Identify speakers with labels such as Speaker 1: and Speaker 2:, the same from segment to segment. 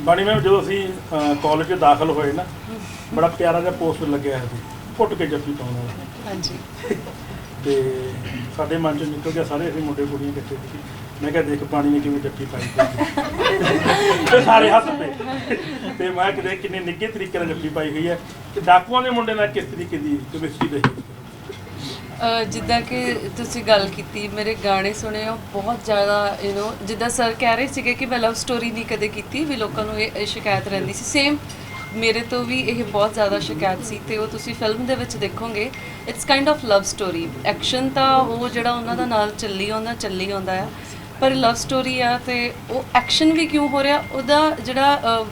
Speaker 1: ਬਾਣੀ ਮੈਮ ਜਦੋਂ ਅਸੀਂ ਕਾਲਜ 'ਚ ਦਾਖਲ ਹੋਏ ਨਾ ਬੜਾ ਪਿਆਰਾ ਜਿਹਾ ਪੋਸਟਰ ਲੱਗਿਆ ਹੋਇਆ ਸੀ ਪੁੱਟ ਕੇ ਜੱਫੀ ਪਾਉਣ ਵਾਲਾ।
Speaker 2: ਹਾਂਜੀ।
Speaker 1: ਤੇ ਸਾਡੇ ਮਨ ਚੋਂ ਨਿਕਲ ਗਿਆ ਸਾਰੇ ਅਸੀਂ ਮੁੰਡੇ ਕੁੜੀਆਂ ਇਕੱਠੇ ਸੀ। ਮੈਂ ਕਿਹਾ ਦੇਖ ਪਾਣੀ ਨੇ ਕਿਵੇਂ ਜੱਫੀ ਪਾਈ ਹੋਈ। ਤੇ ਸਾਰੇ ਹੱਸ ਪਏ। ਤੇ ਮੈਂ ਕਿਹਾ ਕਿੰਨੇ ਨਿੱਘੇ ਤਰੀਕੇ ਨਾਲ ਜੱਫੀ ਪਾਈ ਹੋਈ ਹੈ। ਤੇ ਡਾਕੂਆਂ ਦੇ ਮੁੰਡੇ ਨਾਲ ਕਿਸ ਤਰੀਕੇ ਦੀ ਕੈਮਿਸਟਰੀ ਰਹੀ?
Speaker 2: ਜਿੱਦਾਂ ਕਿ ਤੁਸੀਂ ਗੱਲ ਕੀਤੀ, ਮੇਰੇ ਗਾਣੇ ਸੁਣੇ ਉਹ ਬਹੁਤ ਜ਼ਿਆਦਾ ਯੂ نو ਜਿੱਦਾਂ ਸਰ ਕਹਿ ਰਹੇ ਸੀਗੇ ਕਿ ਮੈਂ ਲਵ ਸਟੋਰੀ ਨਹੀਂ ਕਦੇ ਕੀਤੀ, ਵੀ ਲੋਕਾਂ ਨੂੰ ਇਹ ਇਹ ਸ਼ਿਕਾਇਤ ਰਹਿੰਦੀ ਸੀ। ਸੇਮ ਮੇਰੇ ਤੋਂ ਵੀ ਇਹ ਬਹੁਤ ਜ਼ਿਆਦਾ ਸ਼ਿਕਾਇਤ ਸੀ ਤੇ ਉਹ ਤੁਸੀਂ ਫਿਲਮ ਦੇ ਵਿੱਚ ਦੇਖੋਗੇ it's kind of love story action ਤਾਂ ਉਹ ਜਿਹੜਾ ਉਹਨਾਂ ਦਾ ਨਾਲ ਚੱਲੀ ਆਉਂਦਾ ਚੱਲੀ ਆਉਂਦਾ ਆ, ਪਰ ਲਵ ਸਟੋਰੀ ਆ ਤੇ ਉਹ ਐਕਸ਼ਨ ਵੀ ਕਿਉਂ ਹੋ ਰਿਹਾ, ਉਹਦਾ ਜਿਹੜਾ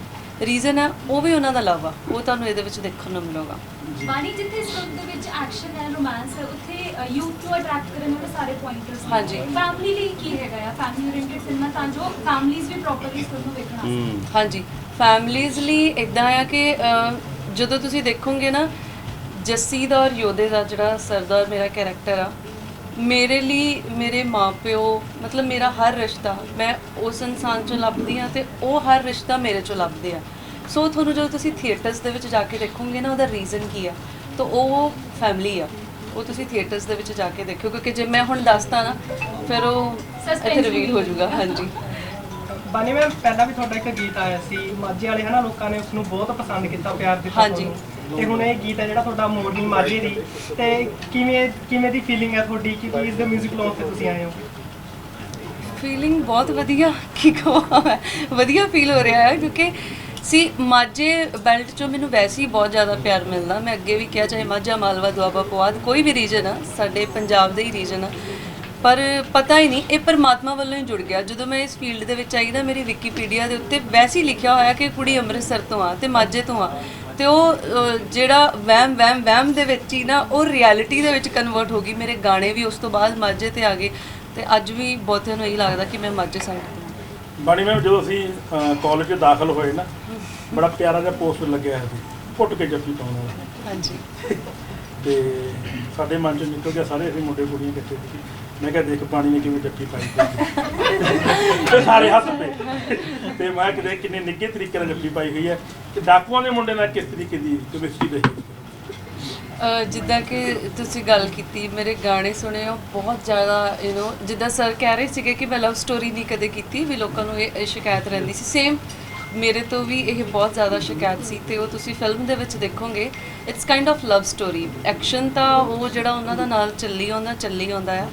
Speaker 2: ਰੀਜ਼ਨ ਆ, ਉਹ ਵੀ ਉਹਨਾਂ ਦਾ ਲਵ ਆ। ਉਹ ਤੁਹਾਨੂੰ ਇਹਦੇ ਵਿੱਚ ਦੇਖਣ ਨੂੰ ਮਿਲੇਗਾ।
Speaker 3: ਬਾਣੀ ਜਿੱਥੇ ਇਸ ਦੇ ਵਿੱਚ ਐਕਸ਼ਨ ਹੈ ਰੋਮਾਂਸ ਹੈ ਉੱਥੇ ਯੂਥ ਨੂੰ ਅਟਰੈਕਟ ਕਰਨ ਵਾਲੇ ਸਾਰੇ ਪੁਆਇੰਟਰਸ
Speaker 2: ਹਾਂਜੀ।
Speaker 3: ਫੈਮਿਲੀ ਲਈ ਕੀ ਹੈਗਾ ਆ? ਫੈਮਿਲੀ ਓਰੀਐਂਟਡ ਫਿਲਮਾਂ ਤਾਂ ਜੋ ਫੈਮਿਲੀਜ਼ ਵੀ ਪ੍ਰੋਪਰਲੀ ਇਸ ਨੂੰ ਵੇਖਣ ਸਕਣ
Speaker 2: ਹਾਂਜੀ। ਫੈਮਲੀਜ਼ ਲਈ ਇਦਾਂ ਆ ਕਿ ਅਹ, ਜਦੋਂ ਤੁਸੀਂ ਦੇਖੋਗੇ ਨਾ ਜੱਸੀ ਦਾ ਔਰ ਯੋਧੇ ਦਾ ਜਿਹੜਾ ਸਰਦਾਰ ਮੇਰਾ ਕੈਰੈਕਟਰ ਆ ਮੇਰੇ ਲਈ ਮੇਰੇ ਮਾਪਿਓ ਮਤਲਬ ਮੇਰਾ ਹਰ ਰਿਸ਼ਤਾ ਮੈਂ ਉਸ ਇਨਸਾਨ ਚੋਂ ਲੱਭਦੀ ਆ ਤੇ ਉਹ ਹਰ ਰਿਸ਼ਤਾ ਮੇਰੇ ਚੋਂ ਲੱਭਦੇ ਆ। ਸੋ ਤੁਹਾਨੂੰ ਜਦੋਂ ਤੁਸੀਂ ਥੀਏਟਰਸ ਦੇ ਵਿੱਚ ਜਾ ਕੇ ਦੇਖੋਗੇ ਨਾ ਉਹਦਾ ਰੀਜ਼ਨ ਕੀ ਆ? ਤਾਂ ਉਹ ਫੈਮਿਲੀ ਆ। ਉਹ ਤੁਸੀਂ ਥੀਏਟਰਸ ਦੇ ਵਿੱਚ ਜਾ ਕੇ ਦੇਖਿਓ ਕਿਉਂਕਿ ਜੇ ਮੈਂ ਹੁਣ ਦੱਸਤਾ ਨਾ ਫਿਰ ਉਹ ਇੱਥੇ ਰਿਵੀਲ ਹੋ ਜਾਊਗਾ ਹਾਂਜੀ।
Speaker 4: ਬਾਨੀ ਮੈਮ ਪਹਿਲਾਂ ਵੀ ਤੁਹਾਡਾ ਇੱਕ ਗੀਤ ਆਇਆ ਸੀ ਮਾਝੇ ਵਾਲੇ ਹਨਾ ਲੋਕਾਂ ਨੇ ਉਸ ਨੂੰ ਬਹੁਤ ਪਸੰਦ ਕੀਤਾ ਪਿਆਰ ਦਿੱਤਾ
Speaker 2: ਹਾਂਜੀ।
Speaker 4: ਤੇ ਹੁਣ ਇਹ ਗੀਤ ਹੈ ਜਿਹੜਾ ਤੁਹਾਡਾ ਮੋਰਨੀ ਮਾਝੇ ਦੀ। ਤੇ ਕਿਵੇਂ ਕਿਵੇਂ ਦੀ ਫੀਲਿੰਗ ਹੈ ਤੁਹਾਡੀ? ਕਿ ਇਸ ਦੇ 뮤직 ਲਾਉਣ ਤੇ ਤੁਸੀਂ ਆਏ ਹੋ।
Speaker 2: ਫੀਲਿੰਗ ਬਹੁਤ ਵਧੀਆ ਕੀ ਕਹਾਂ ਮੈਂ? ਵਧੀਆ ਫੀਲ ਹੋ ਰਿਹਾ ਹੈ ਕਿਉਂਕਿ ਸੀ, ਮਾਝੇ ਬੈਲਟ ਚੋਂ ਮੈਨੂੰ ਵੈਸੇ ਹੀ ਬਹੁਤ ਜ਼ਿਆਦਾ ਪਿਆਰ ਮਿਲਦਾ। ਮੈਂ ਅੱਗੇ ਵੀ ਕਿਹਾ, ਚਾਹੇ ਮਾਝਾ ਮਾਲਵਾ ਦੁਆਬਾ ਪੁਆਧ ਕੋਈ ਵੀ ਰੀਜਨ ਆ, ਸਾਡੇ ਪੰਜਾਬ ਦਾ ਹੀ ਰੀਜਨ ਆ। ਪਰ ਪਤਾ ਹੀ ਨਹੀਂ, ਇਹ ਪਰਮਾਤਮਾ ਵੱਲੋਂ ਹੀ ਜੁੜ ਗਿਆ। ਜਦੋਂ ਮੈਂ ਇਸ ਫੀਲਡ ਦੇ ਵਿੱਚ ਆਈ ਨਾ ਮੇਰੀ ਵਿਕੀਪੀਡੀਆ ਦੇ ਉੱਤੇ ਵੈਸੇ ਹੀ ਲਿਖਿਆ ਹੋਇਆ ਕਿ ਕੁੜੀ ਅੰਮ੍ਰਿਤਸਰ ਤੋਂ ਆ ਤੇ ਮਾਝੇ ਤੋਂ ਆ। ਤੇ ਉਹ ਜਿਹੜਾ ਵਹਿਮ ਵਹਿਮ ਵਹਿਮ ਦੇ ਵਿੱਚ ਹੀ ਨਾ, ਉਹ ਰਿਐਲਿਟੀ ਦੇ ਵਿੱਚ ਕਨਵਰਟ ਹੋ ਗਈ। ਮੇਰੇ ਗਾਣੇ ਵੀ ਉਸ ਤੋਂ ਬਾਅਦ ਮਾਝੇ ਤੇ ਆ ਗਏ। ਤੇ ਅੱਜ ਵੀ ਬਹੁਤਿਆਂ ਨੂੰ ਇਹੀ ਲੱਗਦਾ ਕਿ ਮੈਂ ਮਾਝੇ ਸਾਈਡ
Speaker 1: ਬਾਣੀ ਮੈਮ ਜਦੋਂ ਅਸੀਂ ਕਾਲਜ 'ਚ ਦਾਖਲ ਹੋਏ ਨਾ ਬੜਾ ਪਿਆਰਾ ਜਿਹਾ ਪੋਸਟਰ ਲੱਗਿਆ ਹੋਇਆ ਸੀ ਪੁੱਟ ਕੇ ਜੱਫੀ ਪਾਉਣ ਵਾਲਾ।
Speaker 2: ਹਾਂਜੀ।
Speaker 1: ਤੇ ਸਾਡੇ ਮਨ ਚੋਂ ਨਿਕਲ ਗਿਆ ਸਾਰੇ ਅਸੀਂ ਮੁੰਡੇ ਕੁੜੀਆਂ ਇਕੱਠੇ ਸੀ। ਮੈਂ ਕਿਹਾ ਦੇਖ ਪਾਣੀ ਨੇ ਕਿਵੇਂ ਜੱਫੀ ਪਾਈ ਹੋਈ। ਤੇ ਸਾਰੇ ਹੱਸ ਪਏ। ਤੇ ਮੈਂ ਕਿਹਾ ਕਿੰਨੇ ਨਿੱਘੇ ਤਰੀਕੇ ਨਾਲ ਜੱਫੀ ਪਾਈ ਹੋਈ ਹੈ। ਤੇ ਡਾਕੂਆਂ ਦੇ ਮੁੰਡੇ ਨਾਲ ਕਿਸ ਤਰੀਕੇ ਦੀ ਕੈਮਿਸਟਰੀ ਰਹੀ?
Speaker 2: ਅਹ ਜਿੱਦਾਂ ਕਿ ਤੁਸੀਂ ਗੱਲ ਕੀਤੀ, ਮੇਰੇ ਗਾਣੇ ਸੁਣੇ ਹੋ ਬਹੁਤ ਜ਼ਿਆਦਾ ਯੂ نو ਜਿੱਦਾਂ ਸਰ ਕਹਿ ਰਹੇ ਸੀਗੇ ਕਿ ਮੈਂ ਲਵ ਸਟੋਰੀ ਨਹੀਂ ਕਦੇ ਕੀਤੀ, ਵੀ ਲੋਕਾਂ ਨੂੰ ਇਹ ਇਹ ਸ਼ਿਕਾਇਤ ਰਹਿੰਦੀ ਸੀ। ਸੇਮ ਮੇਰੇ ਤੋਂ ਵੀ ਇਹ ਬਹੁਤ ਜ਼ਿਆਦਾ ਸ਼ਿਕਾਇਤ ਸੀ ਤੇ ਉਹ ਤੁਸੀਂ ਫਿਲਮ ਦੇ ਵਿੱਚ ਦੇਖੋਗੇ it's kind of love story action ਤਾਂ ਉਹ ਜਿਹੜਾ ਉਹਨਾਂ ਦਾ ਨਾਲ ਚੱਲੀ ਆਉਂਦਾ ਚੱਲੀ ਆਉਂਦਾ ਆ,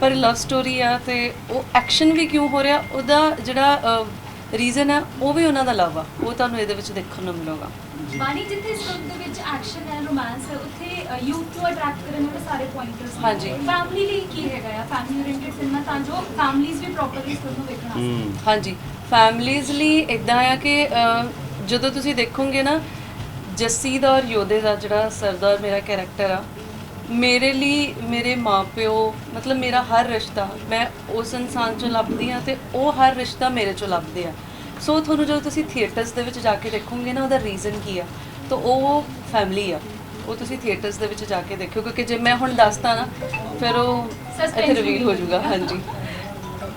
Speaker 2: ਪਰ ਲਵ ਸਟੋਰੀ ਆ ਤੇ ਉਹ ਐਕਸ਼ਨ ਵੀ ਕਿਉਂ ਹੋ ਰਿਹਾ, ਉਹਦਾ ਜਿਹੜਾ ਰੀਜ਼ਨ ਹੈ ਉਹ ਵੀ ਉਹਨਾਂ ਦਾ ਲਵ ਆ। ਉਹ ਤੁਹਾਨੂੰ ਇਹਦੇ ਵਿੱਚ ਦੇਖਣ ਨੂੰ ਮਿਲੇਗਾ।
Speaker 3: ਬਾਣੀ ਜਿੱਥੇ ਇਸ ਦੇ ਵਿੱਚ ਐਕਸ਼ਨ ਹੈ ਰੋਮਾਂਸ ਹੈ ਉੱਥੇ ਯੂਥ ਨੂੰ ਅਟਰੈਕਟ ਕਰਨ ਵਾਲੇ ਸਾਰੇ ਪੁਆਇੰਟਰਸ
Speaker 2: ਹਾਂਜੀ।
Speaker 3: ਫੈਮਿਲੀ ਲਈ ਕੀ ਹੈਗਾ ਆ? ਫੈਮਿਲੀ ਓਰੀਐਂਟਡ ਫਿਲਮਾਂ ਤਾਂ ਜੋ ਫੈਮਲੀਜ਼ ਵੀ ਪ੍ਰੋਪਰਲੀ ਇਸ ਨੂੰ ਵੇਖਣ ਸਕਣ।
Speaker 2: ਹਾਂਜੀ। ਫੈਮਲੀਜ਼ ਲਈ ਇਦਾਂ ਆ ਕਿ ਅਹ, ਜਦੋਂ ਤੁਸੀਂ ਦੇਖੋਗੇ ਨਾ ਜੱਸੀ ਦਾ ਔਰ ਯੋਧੇ ਦਾ ਜਿਹੜਾ ਸਰਦਾਰ ਮੇਰਾ ਕੈਰੈਕਟਰ ਆ ਮੇਰੇ ਲਈ ਮੇਰੇ ਮਾਪਿਓ ਮਤਲਬ ਮੇਰਾ ਹਰ ਰਿਸ਼ਤਾ ਮੈਂ ਉਸ ਇਨਸਾਨ ਚੋਂ ਲੱਭਦੀ ਆ ਤੇ ਉਹ ਹਰ ਰਿਸ਼ਤਾ ਮੇਰੇ ਚੋਂ ਲੱਭਦੇ ਆ। ਸੋ ਤੁਹਾਨੂੰ ਜਦੋਂ ਤੁਸੀਂ ਥੀਏਟਰਸ ਦੇ ਵਿੱਚ ਜਾ ਕੇ ਦੇਖੋਗੇ ਨਾ ਉਹਦਾ ਰੀਜ਼ਨ ਕੀ ਆ? ਤਾਂ ਉਹ ਫੈਮਿਲੀ ਆ। ਉਹ ਤੁਸੀਂ ਥੀਏਟਰਸ ਦੇ ਵਿੱਚ ਜਾ ਕੇ ਦੇਖਿਓ ਕਿਉਂਕਿ ਜੇ ਮੈਂ ਹੁਣ ਦੱਸਤਾ ਨਾ ਫਿਰ ਉਹ ਇੱਥੇ ਰਿਵੀਲ ਹੋ ਜਾਊਗਾ ਹਾਂਜੀ।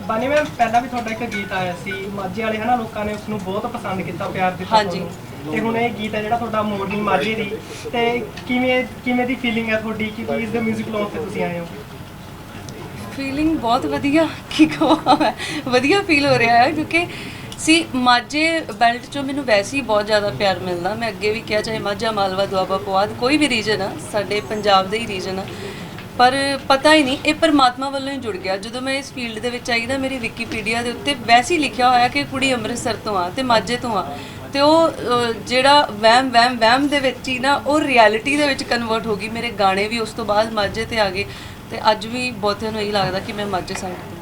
Speaker 4: ਬਾਨੀ ਮੈਮ ਪਹਿਲਾਂ ਵੀ ਤੁਹਾਡਾ ਇੱਕ ਗੀਤ ਆਇਆ ਸੀ ਮਾਝੇ ਵਾਲੇ ਹਨਾ ਲੋਕਾਂ ਨੇ ਉਸ ਨੂੰ ਬਹੁਤ ਪਸੰਦ ਕੀਤਾ ਪਿਆਰ ਦਿੱਤਾ
Speaker 2: ਹਾਂਜੀ।
Speaker 4: ਤੇ ਹੁਣ ਇਹ ਗੀਤ ਹੈ ਜਿਹੜਾ ਤੁਹਾਡਾ ਮੋਰਨੀ ਮਾਝੇ ਦੀ। ਤੇ ਕਿਵੇਂ ਕਿਵੇਂ ਦੀ ਫੀਲਿੰਗ ਹੈ ਤੁਹਾਡੀ? ਕਿ ਇਸ ਦੇ 뮤직 ਲਾਉਣ ਤੇ ਤੁਸੀਂ ਆਏ ਹੋ?
Speaker 2: ਫੀਲਿੰਗ ਬਹੁਤ ਵਧੀਆ ਕੀ ਕਹਾਂ ਮੈਂ? ਵਧੀਆ ਫੀਲ ਹੋ ਰਿਹਾ ਹੈ ਕਿਉਂਕਿ ਸੀ, ਮਾਝੇ ਬੈਲਟ ਚੋਂ ਮੈਨੂੰ ਵੈਸੇ ਹੀ ਬਹੁਤ ਜ਼ਿਆਦਾ ਪਿਆਰ ਮਿਲਦਾ। ਮੈਂ ਅੱਗੇ ਵੀ ਕਿਹਾ, ਚਾਹੇ ਮਾਝਾ, ਮਾਲਵਾ, ਦੁਆਬਾ, ਪੁਆਧ, ਕੋਈ ਵੀ ਰੀਜਨ ਆ, ਸਾਡੇ ਪੰਜਾਬ ਦਾ ਹੀ ਰੀਜਨ ਆ। ਪਰ ਪਤਾ ਹੀ ਨਹੀਂ, ਇਹ ਪਰਮਾਤਮਾ ਵੱਲੋਂ ਹੀ ਜੁੜ ਗਿਆ। ਜਦੋਂ ਮੈਂ ਇਸ ਫੀਲਡ ਦੇ ਵਿੱਚ ਆਈ ਨਾ, ਮੇਰੀ ਵਿਕੀਪੀਡੀਆ ਦੇ ਉੱਤੇ ਵੈਸੇ ਹੀ ਲਿਖਿਆ ਹੋਇਆ ਕਿ ਕੁੜੀ ਅੰਮ੍ਰਿਤਸਰ ਤੋਂ ਆ ਤੇ ਮਾਝੇ ਤੋਂ ਆ। ਤੇ ਉਹ ਜਿਹੜਾ ਵਹਿਮ ਵਹਿਮ ਵਹਿਮ ਦੇ ਵਿੱਚ ਹੀ ਨਾ, ਉਹ ਰਿਐਲਿਟੀ ਦੇ ਵਿੱਚ ਕਨਵਰਟ ਹੋ ਗਈ। ਮੇਰੇ ਗਾਣੇ ਵੀ ਉਸ ਤੋਂ ਬਾਅਦ ਮਾਝੇ ਤੇ ਆ ਗਏ। ਤੇ ਅੱਜ ਵੀ ਬਹੁਤਿਆਂ ਨੂੰ ਇਹੀ ਲੱਗਦਾ ਕਿ ਮੈਂ ਮਾਝੇ ਸਾਈਡ